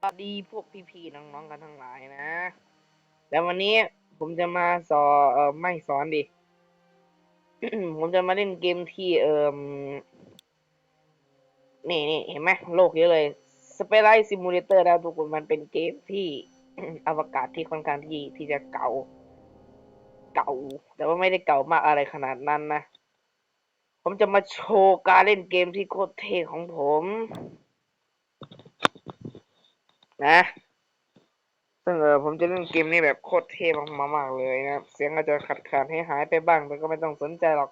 สวัสดีพวกพี่ๆน้องๆกันทั้งหลายนะ แล้ววันนี้ผมจะมาสอนเออไม่สอนดิ ผมจะมาเล่นเกมที่เอ่มนี่นี่เห็นไหมโลกเยอะเลย Space Life Simulator นะทุกคนมันเป็นเกมที่อวกาศที่ค่อนข้างที่ที่จะเก่า เก่า แต่ว่าไม่ได้เก่ามากอะไรขนาดนั้นนะ ผมจะมาโชว์การเล่นเกมที่โคตรเท่ของผม นะซึ่งเออผมจะเล่นเกมนี้แบบโคตรเท่มากๆเลยนะเสียงอาจจะขาดขาดให้หายไปบ้างแต่ก็ไม่ต้องสนใจหรอก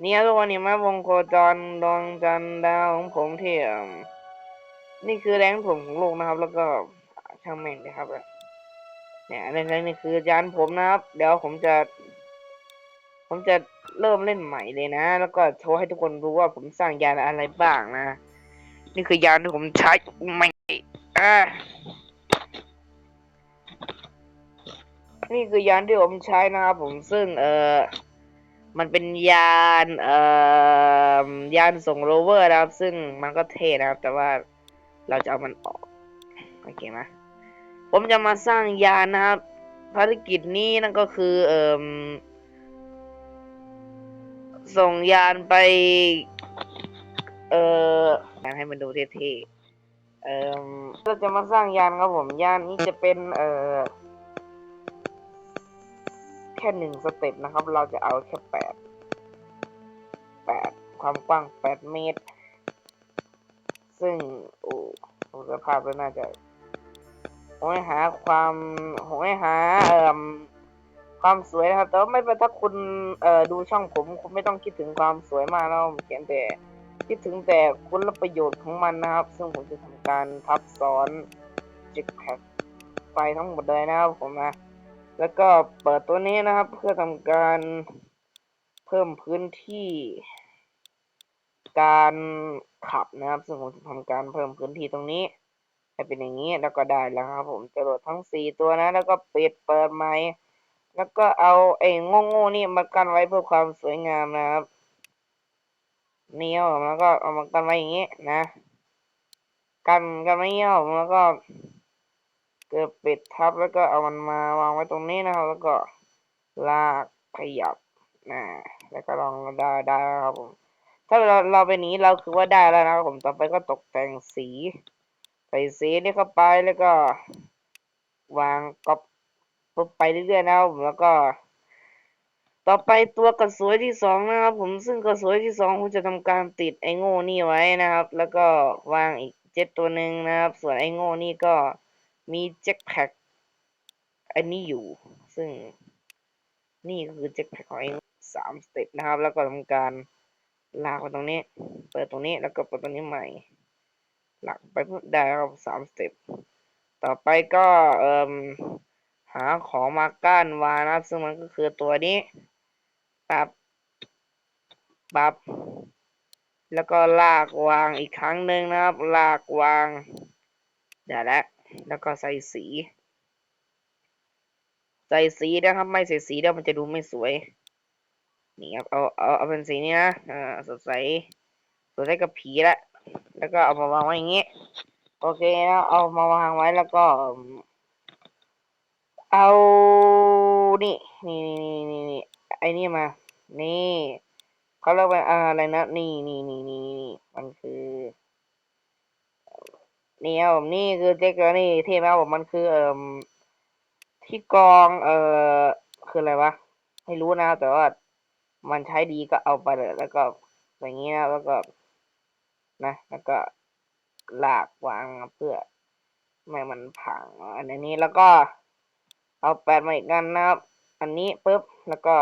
เนี่ยทุกวันนี้มาวงโคจรดวงจันดาวของผมที่เท่มนี่คือแรงผมของโลกนะครับ แล้วก็ช่างแม่งนะครับเนี่ยอันนี้นี่คือยานผมนะครับ เดี๋ยวผมจะ ผมจะเริ่มเล่นใหม่เลยนะ แล้วก็โชว์ให้ทุกคนรู้ว่าผมสร้างยานอะไรบ้างนะ นี่คือยานที่ผมใช้ไม่ อ่านี่คือยานที่ผมใช้นะครับผมซึ่งเออมันเป็นยานเอ่อยานส่งโรเวอร์นะครับ ซึ่งมันก็เท่นะครับ แต่ว่าเราจะเอามันออกโอเคไหมผมจะมาสร้างยานนะครับ ภารกิจนี้นั่นก็คือเอ่มส่งยานไป เอ่อให้มันดูเท่ๆ เออเราจะมาสร้างยานครับผมยานนี้จะเป็นเอ่อแค่หนึ่งสเต็ปนะครับ เราจะเอาแค่แปดแปดความกว้างแปดเมตร ซึ่งโอ้ผมสภาพแล้วน่าจะผมให้หาความผมให้หาเอ่อความสวยนะครับ แต่ว่าไม่เป็นถ้าคุณเอ่อดูช่องผม คุณไม่ต้องคิดถึงความสวยมากนะผมเขียนแต่ คิดถึงแต่คุณประโยชน์ของมันนะครับ ซึ่งผมจะทำการทับซ้อนจิกแพ็คไปทั้งหมดเลยนะครับผมนะ แล้วก็เปิดตัวนี้นะครับ เพื่อทำการเพิ่มพื้นที่ การขับนะครับ ซึ่งผมจะทำการเพิ่มพื้นที่ตรงนี้ให้เป็นอย่างนี้แล้วก็ได้แล้วครับ ผมจะโหลดทั้งสี่ตัวนะ แล้วก็ปิดเปิดใหม่แล้วก็เอาไอ้โง่ๆนี่มากันไว้เพื่อความสวยงามนะครับ เนี่ครับผมแล้วก็เอามากันไว้อย่างนี้นะ กันกันไม่เยี่ยมแล้วก็ เกิดปิดทับแล้วก็เอามันมาวางไว้ตรงนี้นะครับ แล้วก็ลากขยับนะแล้วก็ลองได้ได้แล้วครับผม ถ้าเราเราเป็นนี้เราคือว่าได้แล้วนะครับผมต่อไปก็ตกแต่งสีใส่สีนี่เข้าไปแล้วก็ วางก๊อปปุ๊บไปเรื่อยๆนะครับผมแล้วก็ ต่อไปตัวกระสวยที่สองนะครับ ผมซึ่งกระสวยที่สองผมจะทำการติดไอ้โง่นี่ไว้นะครับ แล้วก็วางอีกเจ็ตตัวหนึ่งนะครับ ส่วนไอ้โง่นี่ก็มีแจ็คแพ็คอันนี้อยู่ ซึ่งนี่ก็คือแจ็คแพ็คของเองสามสเต็ปนะครับ แล้วก็ทำการลากไปตรงนี้ เปิดตรงนี้แล้วก็เปิดตรงนี้ใหม่ หลากไปได้ครับสามสเต็ปต่อไปก็เอ่มหาของมาก้านวานะครับซึ่งมันก็คือตัวนี้ ปับปับ แล้วก็ลากวางอีกครั้งหนึ่งนะครับ ลากวาง เดี๋ยวแล้วแล้วก็ใส่สี ใส่สีนะครับ ไม่ใส่สีเดี๋ยวมันจะดูไม่สวย นี่ครับ เอาเอาเอาเป็นสีนี้นะอ่าสดใสสดใสกับผีละ แล้วก็เอามาวางไว้อย่างงี้ โอเคนะเอามาวางไว้แล้วก็ เอา นี่ นี่นี่นี่นี่ ไอ้นี่มา นี่เขาเรียกว่าอะไรนะ นี่นี่นี่นี่นี่มันคือนี่ครับผมนี่คือเจ๊กนี่เท่มากผมมันคือเอ่อที่กองเอ่อคืออะไรวะไม่รู้นะแต่ว่ามันใช้ดีก็เอาไปเลยแล้วก็อย่างนี้นะแล้วก็นะ แล้วก็ลากวางเพื่อไม่ให้มันพังอันนี้แล้วก็เอาแปดมาอีกกันนะครับ อันนี้ปุ๊บแล้วก็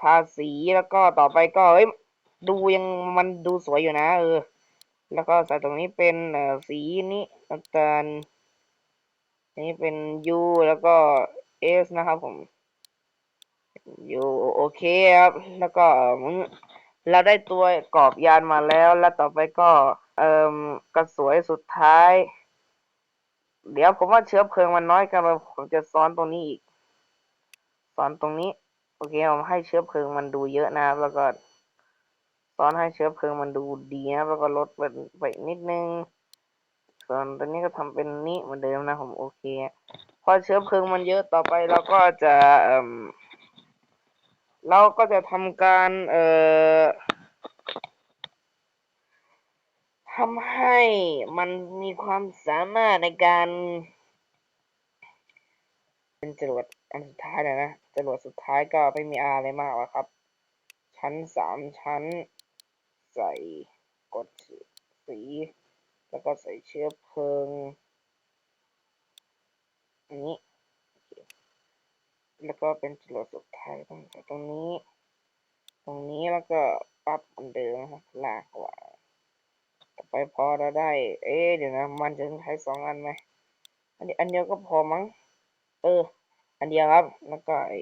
ทาสีแล้วก็ต่อไปก็เอ้ยดูยังมันดูสวยอยู่นะ เออ แล้วก็ใส่ตรงนี้เป็นสีนี้น้ำตาลอันนี้เป็น U แล้วก็ S นะครับผม U โอเคครับ แล้วก็เราได้ตัวกรอบยานมาแล้ว แล้วต่อไปก็เอ่มกระสวยสุดท้าย เดี๋ยวผมว่าเชื้อเพลิงมันน้อยกันผมจะซ้อนตรงนี้อีก ซ้อนตรงนี้ เคผมให้เชื้อเพลิงมันดูเยอะนะครับ แล้วก็ซ้อนให้เชื้อเพลิงมันดูดีนะครับ แล้วก็ลดไปไปนิดนึง ส่วนตอนนี้ก็ทำเป็นนี้เหมือนเดิมนะผมโอเค พอเชื้อเพลิงมันเยอะต่อไปเราก็จะเอ่มเราก็จะทำการเอ่อทำให้มันมีความสามารถในการเป็นจรวด อันสุดท้ายแล้วนะจรวดสุดท้ายก็ไม่มีอะไรมากหรอกครับ ชั้นสามชั้น ใส่กดสี แล้วก็ใส่เชื้อเพลิงอันนี้ แล้วก็เป็นจรวดสุดท้ายต้องใส่ตรงนี้ ตรงนี้แล้วก็ปรับเหมือนเดิมครับลากกว่าต่อไปพอเราได้ เอ๊เดี๋ยวนะ มันจะใช้สองอันไหมอันนี้อันเดียวก็พอมั้ง เออ อันเดียวครับ แล้วก็ไอ้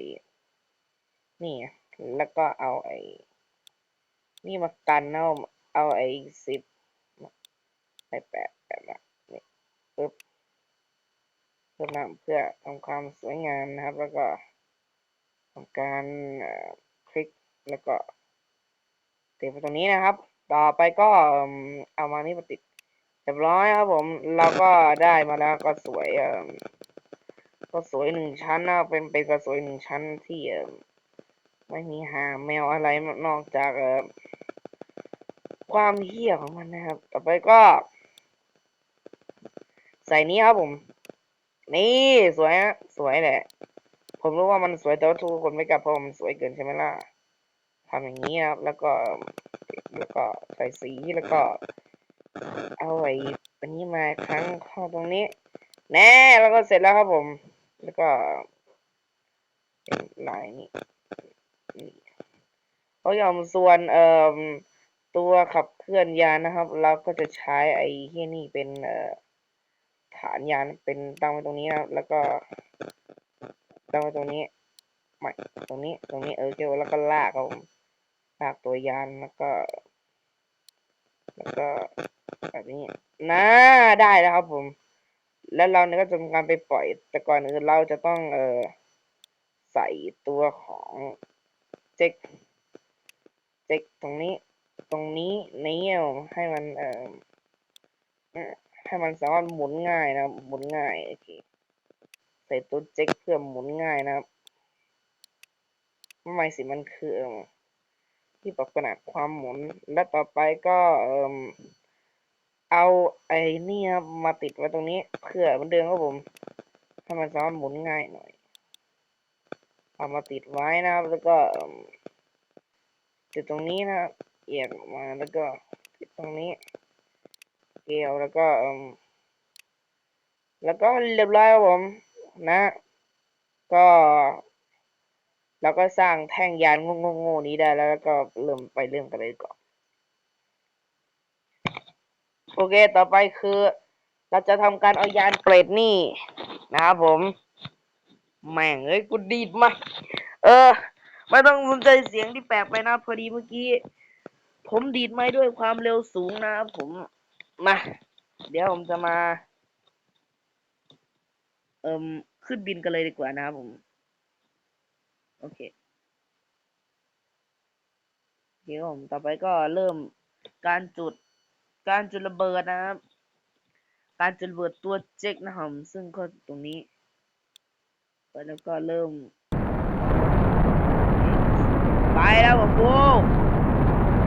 นี่แล้วก็เอาไอ้นี่มากันเอาเอาไอ้สิบไอ้แปดแบบนะนี่ปึ๊บเพื่อมาเพื่อทำความสวยงามนะครับ แล้วก็ทำการคลิกแล้วก็ติดไปตรงนี้นะครับ ต่อไปก็เอิ่มเอามานี่มาติดเรียบร้อยครับผม เราก็ได้มาแล้วก็สวย เอ่อก็สวยหนึ่งชั้นนะเป็นเป็นก็สวยหนึ่งชั้นที่ไม่มีหาแมวอะไรนอกจากความเหี้ยของมันนะครับ ต่อไปก็ ใส่นี้ครับผม นี่สวยฮะสวยแหละ ผมรู้ว่ามันสวยแต่ว่าทุกคนไม่กลับเพราะมันสวยเกินใช่ไหมล่ะทำอย่างนี้ครับ แล้วก็แล้วก็ใส่สีแล้วก็ เอาไอ้อันนี้มาครั้งข้าตรงนี้ แน่แล้วก็เสร็จแล้วครับผม แล้วก็เป็นลายนี้นี่เขายอมส่วนเอ่อตัวขับเคลื่อนยานนะครับ เราก็จะใช้ไอ้เฮียนี่เป็นเอ่อฐานยานเป็นตั้งไว้ตรงนี้นะครับแล้วก็ตั้งไว้ตรงนี้ไม่ตรงนี้ตรงนี้เออเกี่ยวแล้วก็ลากครับผมลากตัวยานแล้วก็ แล้วก็แบบนี้นะได้แล้วครับผม แล้วเราเนี่ยก็จะทำการไปปล่อย แต่ก่อนอื่นเราจะต้องเออใส่ตัวของเจ็กเจ็กตรงนี้ ตรงนี้นี้ให้มันเออให้มันสามารถหมุนง่ายนะหมุนง่ายโอเคใส่ตัวเจ็กเพื่อหมุนง่ายนะครับไม่สิมันคือที่ปรับขนาดความหมุนและต่อไปก็เอ่ม เอาไอ้นี่ครับมาติดไว้ตรงนี้เพื่อมันเดิมครับผมให้มันสามารถหมุนง่ายหน่อย เอามาติดไว้นะครับแล้วก็เอิ่มจุดตรงนี้นะครับเอียงออกมาแล้วก็ติดตรงนี้ เกลียวแล้วก็แล้วก็เรียบร้อยครับผมนะ ก็เราก็สร้างแท่งยานโง่ๆนี้ได้แล้วแล้วก็เริ่มไปเริ่มกันเลยก่อน โอเค ต่อไปคือ เราจะทำการเอายานเปรตนี่ นะครับผม แม่งเอ้ยกูดีดมาเออ ไม่ต้องสนใจเสียงที่แปลกไปนะ พอดีเมื่อกี้ ผมดีดไม้ด้วยความเร็วสูงนะครับผม มา เดี๋ยวผมจะมา เอิมขึ้นบินกันเลยดีกว่านะครับผม โอเคโอเคครับผมต่อไปก็เริ่มการจุด การจุดระเบิดนะครับ การจุดระเบิดตัวเจ็กนะครับผมซึ่งก็ตรงนี้ไปแล้วก็เริ่ม ไปแล้วผมโว้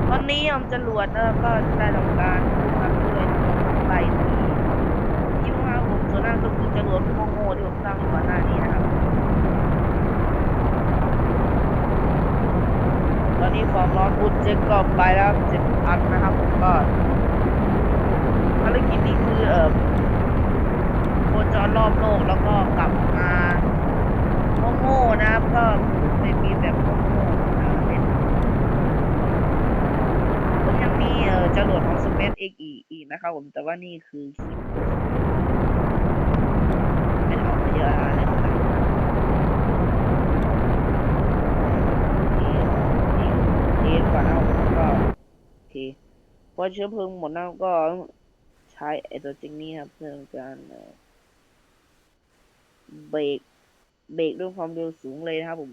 ตอนนี้ผมจะหลวดนะก็ได้ทำการพุ่งมาด้วยไปที่ยิ้มมาผมส่วนหน้าก็คือจรวดโง่ๆที่ผมสร้งก่อนหน้านี้นะครับ ตอนนี้ฟอร์มร้อนพุดเจ็ดก็ไปแล้วเจ็ดพันนะครับผมก็ ภารกิจนี้คือเอ่อโคจรรอบโลกแล้วก็กลับมาโง่ๆนะครับก็ไม่มีแบบโง่ๆนะเล่นผมยังมีเอ่อจรวดของ SpaceX อีกอีกนะครับผมแต่ว่านี่คือคลิปไม่ออกมาเยอะอะไรขนาดนั้นเทก่อนเอาก็โอเคพอเชื้อเพลิงหมดแล้วก็ ใช้ไอตัวจริงนี้ครับเพื่อการเบรกเบรกด้วยความเร็วสูงเลยนะครับผม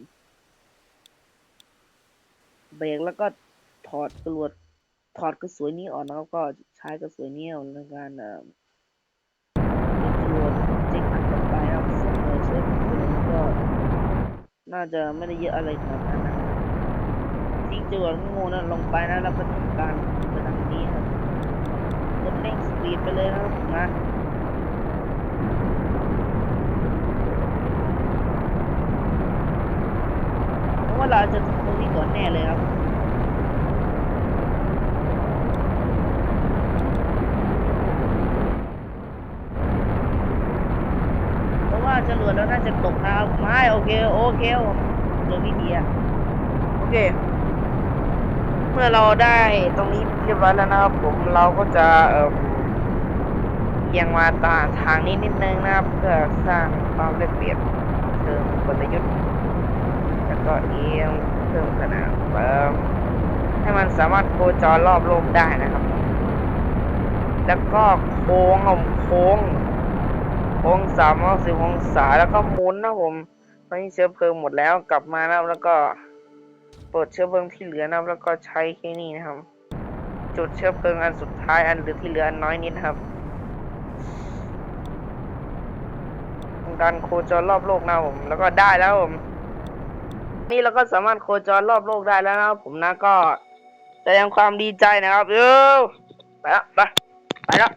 เบรกแล้วก็ถอดกระวดถอดกระสวยนี้ออกนะครับก็ใช้กระสวยนี้ในการเอ่อตรวจเช็นต่อไปครับซึ่งเช็คก็น่าจะไม่ได้เยอะอะไรขนาดนั้นจิ้งจวนงูนั้นลงไปนะแล้วก็ทำการไปทางนี้ครับ กดเร่งสปีดไปเลยนะครับผมนะเพราะว่าเราจะตรงนี้ก่อนแน่เลยครับเพราะว่าจรวดแล้วน่าจะตกนะครับไม่โอเค โอเคผมเจอวิธีอะโอเค เมื่อเราได้ตรงนี้เรียบร้อยแล้วนะครับ ผมเราก็จะเอ่อเอียงมาตามทางนี้นิดนึงนะครับ เพื่อสร้างความได้เปรียบเชิงกลยุทธ์แล้วก็เอียงเพิ่มขนาดเพิ่มให้มันสามารถโคจรรอบโลกได้นะครับ แล้วก็โค้งผมโค้งองศามาสิบองศาแล้วก็หมุนนะผมตอนนี้เชื้อเพลิงหมดแล้วกลับมานะครับแล้วก็ เปิดเชื้อเพลิงที่เหลือนะครับแล้วก็ใช้แค่นี้นะครับ จุดเชื้อเพลิงอันสุดท้ายอันเหลือที่เหลืออันน้อยนิดนะครับทำการโคจรรอบโลกนะผม แล้วก็ได้แล้วผม นี่เราก็สามารถโคจรรอบโลกได้แล้วนะครับผมนะก็แสดงความดีใจนะครับเออไปแล้วไปไปแล้ว